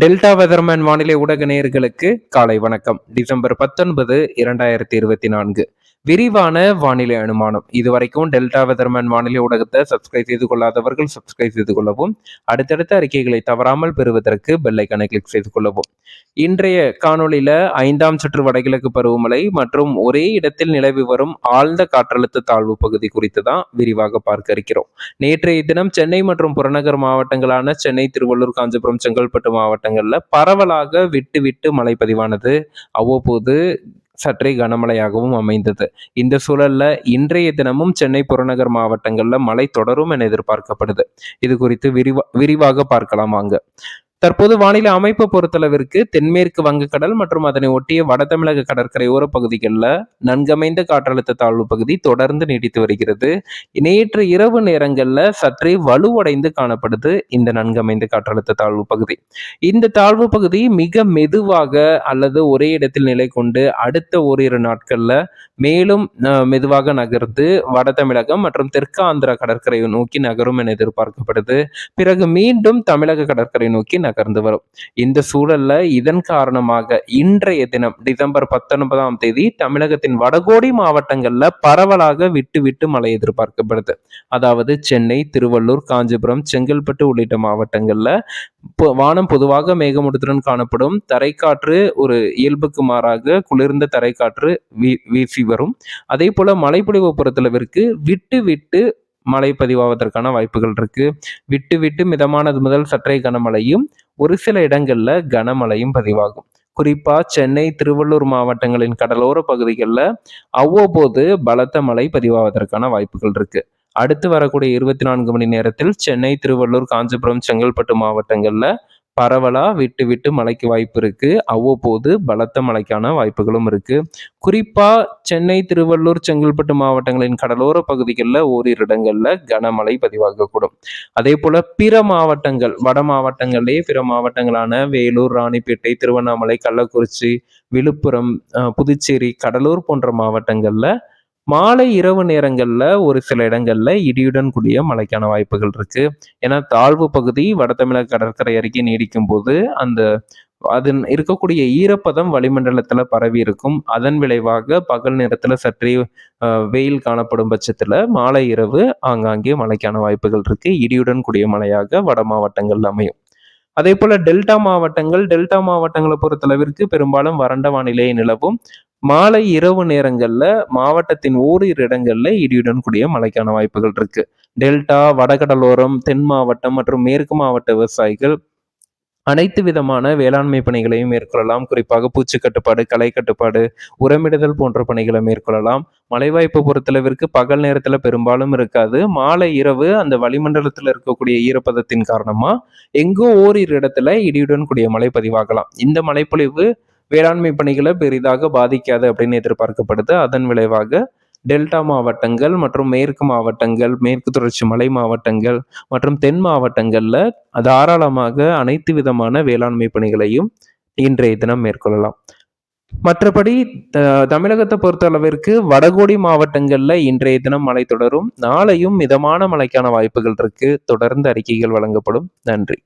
Delta weatherman வானிலை ஊடக நேயர்களுக்கு காலை வணக்கம். டிசம்பர் பத்தொன்பது இரண்டாயிரத்தி இருபத்தி நான்கு. விரிவான வானிலை அனுமானம். இதுவரைக்கும் டெல்டா வெதர்மேன் வானிலை ஊடகத்தை சப்ஸ்கிரைப் செய்து கொள்ளாதவர்கள் சப்ஸ்கிரைப் செய்து கொள்ளவும் அடுத்தடுத்த அறிக்கைகளை தவறாமல் பெறுவதற்கு பெல்லைக்கான கிளிக் செய்து கொள்ளவும். இன்றைய காணொளியில ஐந்தாம் சுற்று வடகிழக்கு பருவமழை மற்றும் ஒரே இடத்தில் நிலவி வரும் ஆழ்ந்த காற்றழுத்த தாழ்வு பகுதி குறித்து தான் விரிவாக பார்க்க இருக்கிறோம். நேற்றைய தினம் சென்னை மற்றும் புறநகர் மாவட்டங்களான சென்னை திருவள்ளூர் காஞ்சிபுரம் செங்கல்பட்டு மாவட்டங்கள்ல பரவலாக விட்டு விட்டு மழை பதிவானது. அவ்வப்போது சற்றே கனமழையாகவும் அமைந்தது. இந்த சூழல்ல இன்றைய தினமும் சென்னை புறநகர் மாவட்டங்கள்ல மழை தொடரும் என எதிர்பார்க்கப்படுது. இது குறித்து விரிவா விரிவாக பார்க்கலாம் வாங்க. தற்போது வானிலை அமைப்பு பொறுத்தளவிற்கு தென்மேற்கு வங்கக்கடல் மற்றும் அதனை ஒட்டிய வட தமிழக கடற்கரையோர பகுதிகளில் நன்கமைந்த காற்றழுத்த தாழ்வு பகுதி தொடர்ந்து நீடித்து வருகிறது. நேற்று இரவு நேரங்களில் சற்றே வலுவடைந்து காணப்படுது இந்த நன்கமைந்த காற்றழுத்த தாழ்வு பகுதி. இந்த தாழ்வு பகுதி மிக மெதுவாக அல்லது ஒரே இடத்தில் நிலை கொண்டு அடுத்த ஓரிரு நாட்களில் மேலும் மெதுவாக நகர்ந்து வட தமிழகம் மற்றும் தெற்கு ஆந்திரா கடற்கரையை நோக்கி நகரும் என எதிர்பார்க்கப்படுது. பிறகு மீண்டும் தமிழக கடற்கரை நோக்கி நகர்ந்து வரும். இந்த சூழல்ல இதன் காரணமாக இன்றைய தினம் டிசம்பர் பத்தொன்பதாம் தேதி தமிழகத்தின் வடகோடி மாவட்டங்கள்ல பரவலாக விட்டு விட்டு மழை எதிர்பார்க்கப்படுது. அதாவது சென்னை திருவள்ளூர் காஞ்சிபுரம் செங்கல்பட்டு உள்ளிட்ட மாவட்டங்கள்ல வானம் பொதுவாக மேகமூட்டத்துடன் காணப்படும். தரைக்காற்று ஒரு இயல்புக்கு மாறாக குளிர்ந்த தரைக்காற்று வீசி வரும். அதே போல மழைப்பொழிவு புறத்தளவிற்கு விட்டு விட்டு மழை பதிவாவதற்கான வாய்ப்புகள் இருக்கு. விட்டு விட்டு மிதமானது முதல் சற்றே கனமழையும் ஒரு சில இடங்களில் கனமழையும் பதிவாகும். குறிப்பாக சென்னை திருவள்ளூர் மாவட்டங்களின் கடலோர பகுதிகளில் அவ்வப்போது பலத்த மழை பதிவாவதற்கான வாய்ப்புகள் இருக்கு. அடுத்து வரக்கூடிய இருபத்தி நான்கு மணி நேரத்தில் சென்னை திருவள்ளூர் காஞ்சிபுரம் செங்கல்பட்டு மாவட்டங்களில் பரவலாக விட்டு விட்டு மழைக்கு வாய்ப்பு இருக்குது அவ்வப்போது பலத்த மழைக்கான வாய்ப்புகளும் இருக்குது குறிப்பாக சென்னை திருவள்ளூர் செங்கல்பட்டு மாவட்டங்களின் கடலோர பகுதிகளில் ஓரிரு இடங்களில் கனமழை பதிவாகக்கூடும். அதே போல் பிற மாவட்டங்கள் வட மாவட்டங்கள்லேயே பிற மாவட்டங்களான வேலூர் ராணிப்பேட்டை திருவண்ணாமலை கள்ளக்குறிச்சி விழுப்புரம் புதுச்சேரி கடலூர் போன்ற மாவட்டங்களில் மாலை இரவு நேரங்களில் ஒரு சில இடங்களில் இடியுடன் கூடிய மழைக்கான வாய்ப்புகள் இருக்கு. ஏன்னா தாழ்வு பகுதி வட தமிழக கடற்கரை அருகே நீடிக்கும் போது அந்த அதன் இருக்கக்கூடிய ஈரப்பதம் வளிமண்டலத்துல பரவி இருக்கும். அதன் விளைவாக பகல் நேரத்துல சற்றே வெயில் காணப்படும் பட்சத்துல மாலை இரவு ஆங்காங்கே மழைக்கான வாய்ப்புகள் இருக்கு. இடியுடன் கூடிய மழையாக வட மாவட்டங்கள் அமையும். அதே போல டெல்டா மாவட்டங்கள் டெல்டா மாவட்டங்களை பொறுத்தளவிற்கு பெரும்பாலும் வறண்ட வானிலை நிலவும். மாலை இரவு நேரங்கள்ல மாவட்டத்தின் ஓரிரு இடங்கள்ல இடியுடன் கூடிய மழைக்கான வாய்ப்புகள் இருக்கு. டெல்டா வடகடலோரம் தென் மாவட்டம் மற்றும் மேற்கு மாவட்ட விவசாயிகள் அனைத்து விதமான வேளாண்மை பணிகளையும் மேற்கொள்ளலாம். குறிப்பாக பூச்சி கட்டுப்பாடு களை கட்டுப்பாடு உரமிடுதல் போன்ற பணிகளை மேற்கொள்ளலாம். மழை வாய்ப்பு பொறுத்தளவிற்கு பகல் நேரத்துல பெரும்பாலும் இருக்காது. மாலை இரவு அந்த வளிமண்டலத்துல இருக்கக்கூடிய ஈரப்பதத்தின் காரணமா எங்கோ ஓரிரு இடத்துல இடியுடன் கூடிய மழை பதிவாகலாம். இந்த மழைப்பொழிவு வேளாண்மை பணிகளை பெரிதாக பாதிக்காது அப்படின்னு எதிர்பார்க்கப்படுது. அதன் விளைவாக டெல்டா மாவட்டங்கள் மற்றும் மேற்கு மாவட்டங்கள் மேற்கு தொடர்ச்சி மலை மாவட்டங்கள் மற்றும் தென் மாவட்டங்களில் தாராளமாக அனைத்து விதமான வேளாண்மை பணிகளையும் இன்றைய தினம் மேற்கொள்ளலாம். மற்றபடி தமிழகத்தை பொறுத்த அளவிற்கு வடகோடி மாவட்டங்கள்ல இன்றைய தினம் மழை தொடரும். நாளையும் மிதமான மழைக்கான வாய்ப்புகள் இருக்கு. தொடர்ந்து அறிக்கைகள் வழங்கப்படும். நன்றி.